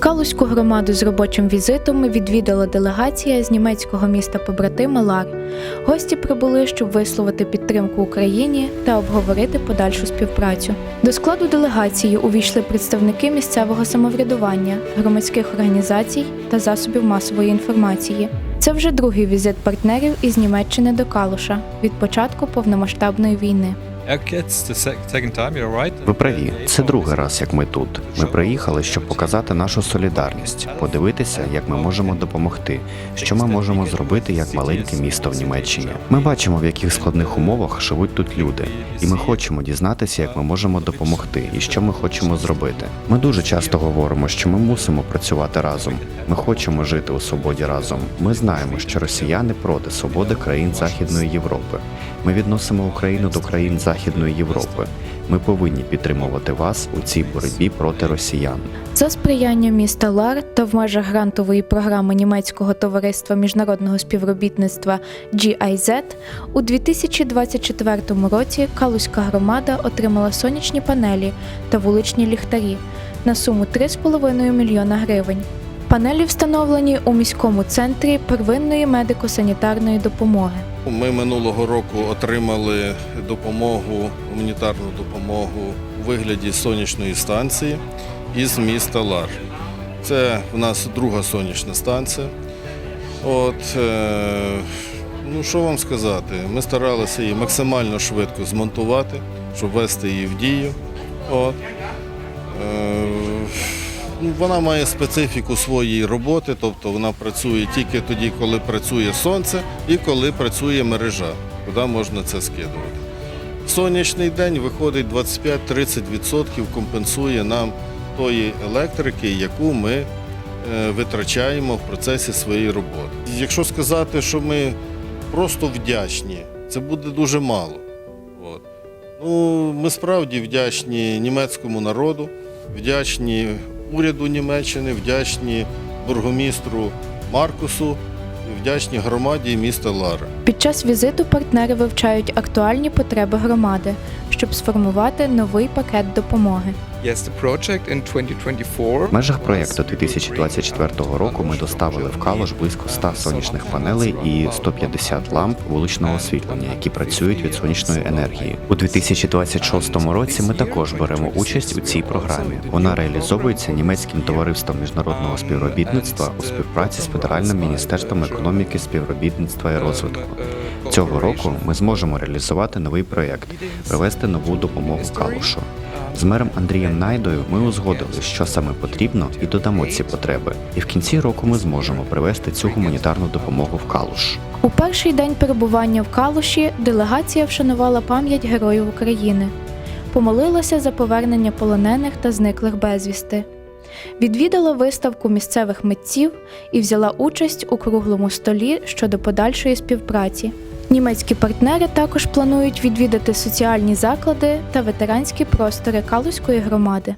Калузьку громаду з робочим візитом відвідала делегація з німецького міста побратима Лар. Гості прибули, щоб висловити підтримку Україні та обговорити подальшу співпрацю. До складу делегації увійшли представники місцевого самоврядування, громадських організацій та засобів масової інформації. Це вже другий візит партнерів із Німеччини до Калуша від початку повномасштабної війни. Ви праві, це другий раз, як ми тут. Ми приїхали, щоб показати нашу солідарність, подивитися, як ми можемо допомогти, що ми можемо зробити як маленьке місто в Німеччині. Ми бачимо, в яких складних умовах живуть тут люди, і ми хочемо дізнатися, як ми можемо допомогти і що ми хочемо зробити. Ми дуже часто говоримо, що ми мусимо працювати разом. Ми хочемо жити у свободі разом. Ми знаємо, що росіяни проти свободи країн Західної Європи. Ми відносимо Україну до країн Західної Європи. Ми повинні підтримувати вас у цій боротьбі проти росіян. За сприяння міста Лар та в межах грантової програми німецького товариства міжнародного співробітництва GIZ у 2024 році Калузька громада отримала сонячні панелі та вуличні ліхтарі на суму 3,5 мільйона гривень. Панелі встановлені у міському центрі первинної медико-санітарної допомоги. Ми минулого року отримали допомогу, гуманітарну допомогу у вигляді сонячної станції із міста Лар. Це в нас друга сонячна станція. От, е, ну що вам сказати, ми старалися її максимально швидко змонтувати, щоб ввести її в дію. От. Ну, Вона має специфіку своєї роботи, тобто вона працює тільки тоді, коли працює сонце і коли працює мережа, куди можна це скидувати. Сонячний день виходить 25-30% компенсує нам тої електрики, яку ми е, витрачаємо в процесі своєї роботи. Якщо сказати, що ми просто вдячні, це буде дуже мало. От. Ну, ми справді вдячні німецькому народу, вдячні уряду Німеччини, вдячні бургомістру Маркусу, вдячні громаді міста Лара. Під час візиту партнери вивчають актуальні потреби громади, щоб сформувати новий пакет допомоги. Yes, the project in 2024. В межах проєкту 2024 року ми доставили в Калуш близько 100 сонячних панелей і 150 ламп вуличного освітлення, які працюють від сонячної енергії. У 2026 році ми також беремо участь у цій програмі. Вона реалізовується німецьким товариством міжнародного співробітництва у співпраці з федеральним міністерством економіки, співробітництва і розвитку. Цього року ми зможемо реалізувати новий проєкт, привести нову допомогу Калушу. З мером Андрієм Найдою ми узгодили, що саме потрібно, і додамо ці потреби. І в кінці року ми зможемо привести цю гуманітарну допомогу в Калуш. У перший день перебування в Калуші делегація вшанувала пам'ять героїв України, помолилася за повернення полонених та зниклих безвісти, відвідала виставку місцевих митців і взяла участь у круглому столі щодо подальшої співпраці. Німецькі партнери також планують відвідати соціальні заклади та ветеранські простори Калузької громади.